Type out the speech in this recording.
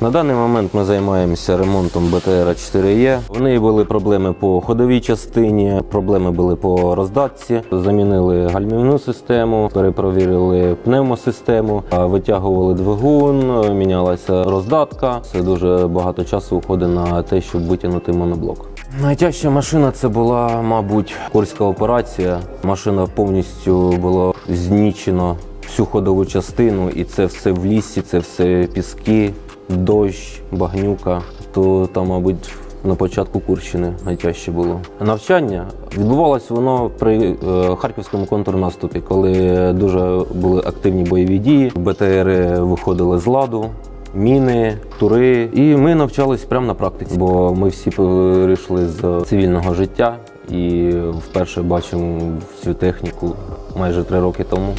На даний момент ми займаємося ремонтом БТР 4Е. У неї були проблеми по ходовій частині, проблеми були по роздатці. Замінили гальмівну систему, перепровірили пневмосистему, витягували двигун, мінялася роздатка. Це дуже багато часу уходить на те, щоб витягнути моноблок. Найтяжча машина це була, мабуть, курська операція. Машина повністю була знічена всю ходову частину, і це все в лісі, це все піски, дощ, багнюка. То там, мабуть, на початку Курщини найтяжче було. Навчання відбувалось воно при е, харківському контрнаступі, коли дуже були активні бойові дії. БТРи виходили з ладу. Міни, тури, і ми навчались прямо на практиці, бо ми всі перейшли з цивільного життя і вперше бачимо цю техніку майже три роки тому.